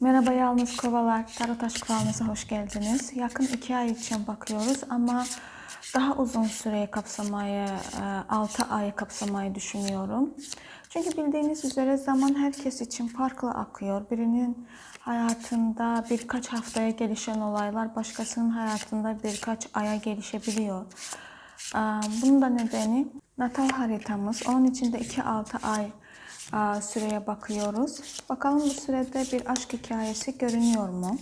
Merhaba Yalnız Kovalar, Tarot Aşk Falınıza hoş geldiniz. Yakın iki ay için bakıyoruz ama daha uzun süreyi kapsamayı, 6 ayı kapsamayı düşünüyorum. Çünkü bildiğiniz üzere zaman herkes için farklı akıyor. Birinin hayatında birkaç haftaya gelişen olaylar başkasının hayatında birkaç aya gelişebiliyor. Ee, Bunun da nedeni natal haritamız. Onun için de 2-6 ay e, süreye bakıyoruz. Bakalım bu sürede bir aşk hikayesi görünüyor mu?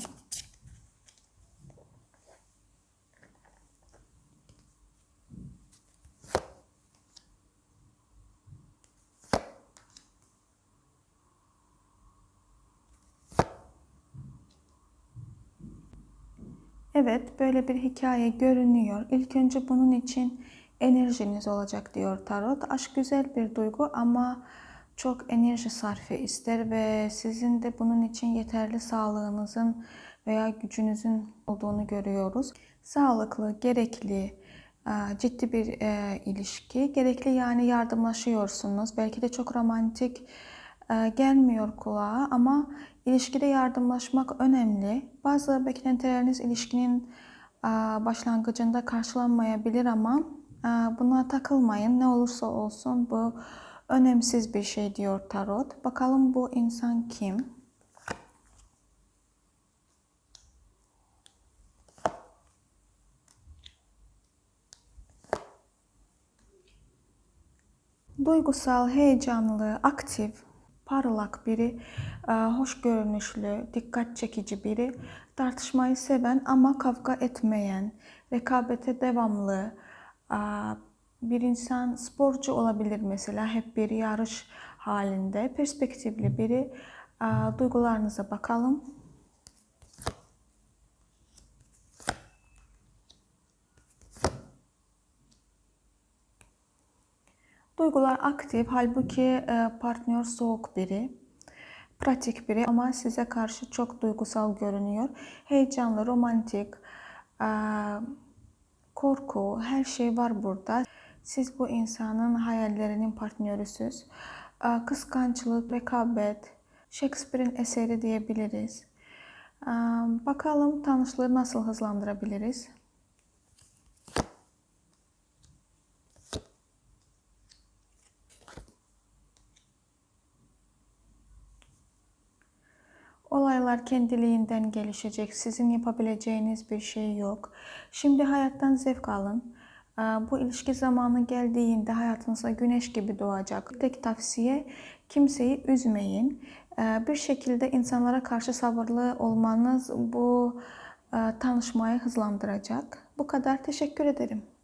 Evet, böyle bir hikaye görünüyor. İlk önce bunun için enerjiniz olacak diyor tarot. Aşk güzel bir duygu ama çok enerji sarfı ister ve sizin de bunun için yeterli sağlığınızın veya gücünüzün olduğunu görüyoruz. Sağlıklı, gerekli, e, ciddi bir e, ilişki. Gerekli yani yardımlaşıyorsunuz. Belki de çok romantik e, gelmiyor kulağa ama ilişkide yardımlaşmak önemli. Bazı beklentileriniz ilişkinin başlangıcında karşılanmayabilir ama buna takılmayın. Ne olursa olsun bu önemsiz bir şey diyor tarot. Bakalım bu insan kim? Duygusal, heyecanlı, aktif, parlak biri, e, hoş görünüşlü, dikkat çekici biri, tartışmayı seven ama kavga etmeyen, rekabete devamlı e, bir insan sporcu olabilir mesela hep bir yarış halinde, perspektifli biri. E, Duygularınıza bakalım. Duygular aktif, halbuki e, partner soğuk biri, pratik biri ama size karşı çok duygusal görünüyor. Heyecanlı, romantik, korku, her şey var burada. Siz bu insanın hayallerinin partnörüsüz. E, Kıskançlık, rekabet, Shakespeare'in eseri diyebiliriz. Bakalım tanışlığı nasıl hızlandırabiliriz? Olaylar kendiliğinden gelişecek. Sizin yapabileceğiniz bir şey yok. Şimdi hayattan zevk alın. Ee, Bu ilişki zamanı geldiğinde hayatınıza güneş gibi doğacak. Tek tavsiye kimseyi üzmeyin. Ee, Bir şekilde insanlara karşı sabırlı olmanız bu e, tanışmayı hızlandıracak. Bu kadar. Teşekkür ederim.